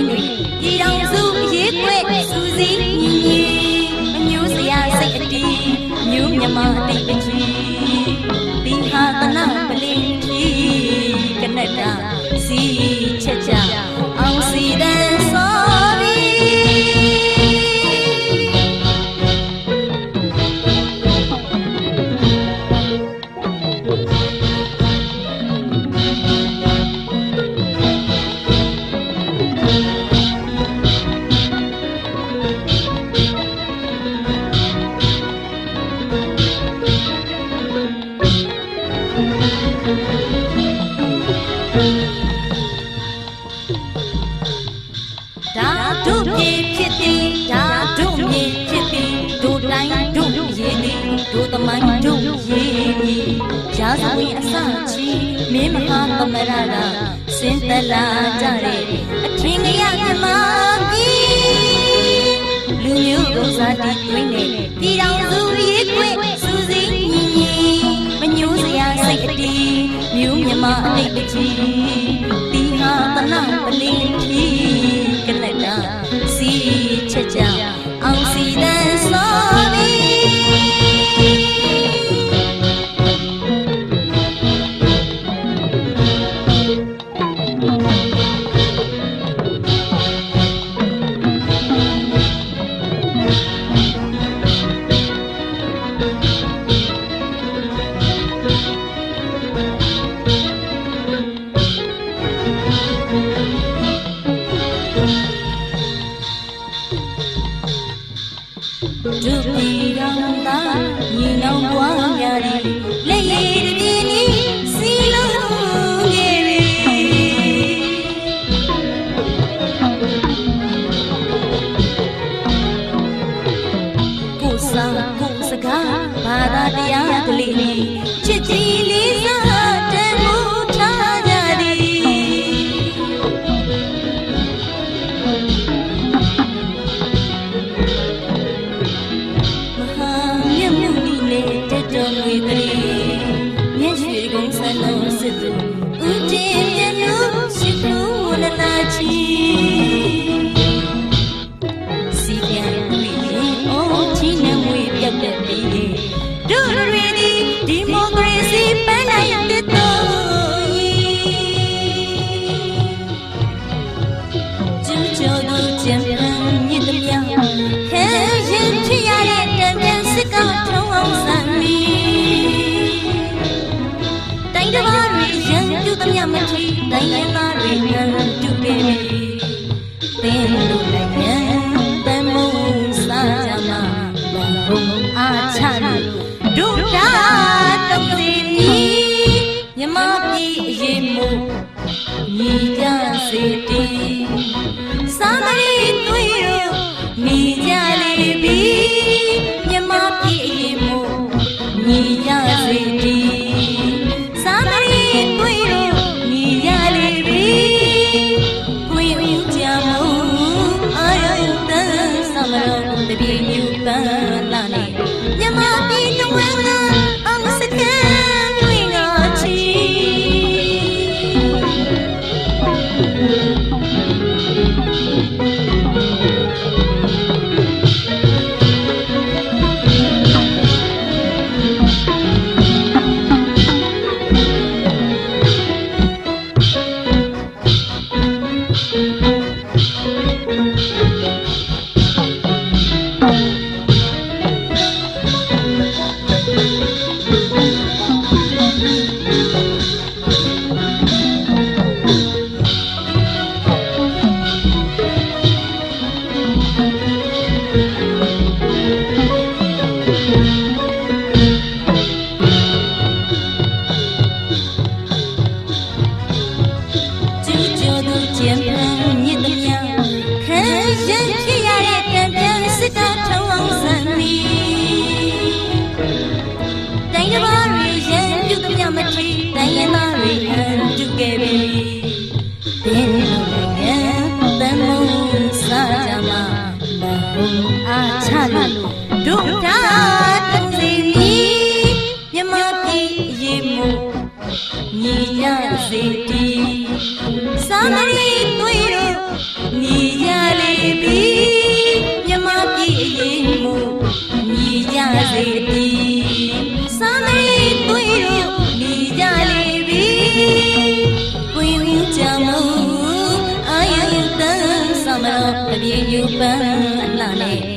င်းတွေပြည်တော်စုအရေးခွဲစူးစီးညီညီမမျိုးစရာစိတ်အတီးမျိုးမြမအတိတ်အကြီးဒီဟာတနာပလင်ကြီးကနက်တာစီ ဓုမြေဖြစ်သည်ဓာဓုမြေဖြစ်သည်ဒုတိုင်းဒုရည်သည်ဒုသမိုင်းဒုရည်သည်ရာဇဝင်အစကြီးမင်းမဟာသမရရာစင်တလာကြတဲ့အထင်ကြီးမြမကြီးလူမျိုးကိုစားတီးတွင်းနဲ့ပြည်တော်သူရေးခွင့်စူးစီးညီညီမညိုးစရာစိတ်အတီးမြို့မြမအတိတ်ကြီးတီဟာတနပလီ ဒုပီရောင်သာညီနောင်ပွားများသည်လက်ရည် Đi. बेटी မှုအာယုတန်